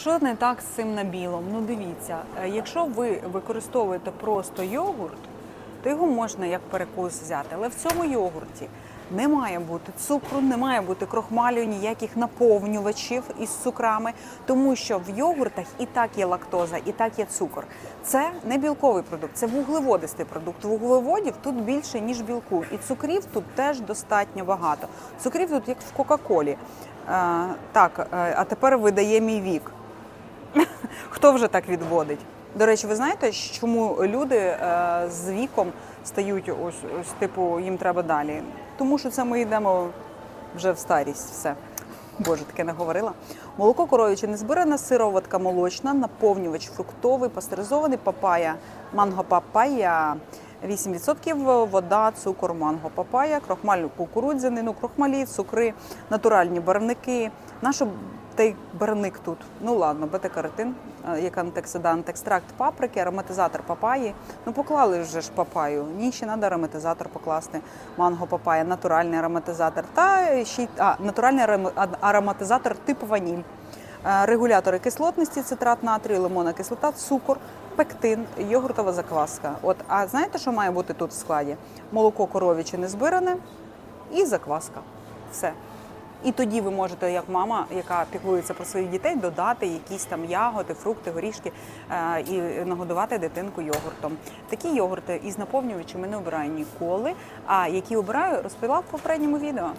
Що не так з цим набілом? Ну дивіться, е, якщо ви використовуєте просто йогурт, то його можна як перекус взяти. Але в цьому йогурті не має бути цукру, не має бути крохмалю, ніяких наповнювачів із цукрами, тому що в йогуртах і так є лактоза, і так є цукор. Це не білковий продукт, це вуглеводистий продукт. Вуглеводів тут більше ніж білку, і цукрів тут теж достатньо багато. Цукрів тут як в Кока-Колі. Е, так, е, а тепер видає мій вік. Хто вже так відводить? До речі, ви знаєте, чому люди е, з віком стають ось, ось типу, їм треба далі? Тому що це ми йдемо вже в старість. Все. Боже, таке не говорила. Молоко коров'яче не збирана, сироватка молочна, наповнювач фруктовий, пастеризований, папая, манго папая. 8% вода, цукор, манго, папая, крохмаль кукурудзянину, крохмалі, цукри, натуральні барвники. Нащо той барвник тут? Ну ладно, бета-каротин, е, як антиоксидант, екстракт паприки, ароматизатор папаї. Ну поклали вже ж папаю. Ні, ще треба ароматизатор покласти. Манго папая, натуральний ароматизатор та ще а, натуральний аром- ароматизатор типу ваніль. Е, Регулятори кислотності, цитрат натрію, лимонна кислота, цукор, пектин, йогуртова закваска. От, а знаєте, що має бути тут в складі? Молоко коров'яче не збиране і закваска. Все. І тоді ви можете, як мама, яка піклується про своїх дітей, додати якісь там ягоди, фрукти, горішки е, і нагодувати дитинку йогуртом. Такі йогурти із наповнювачами не обираю ніколи. А які обираю, розповіла в попередньому відео.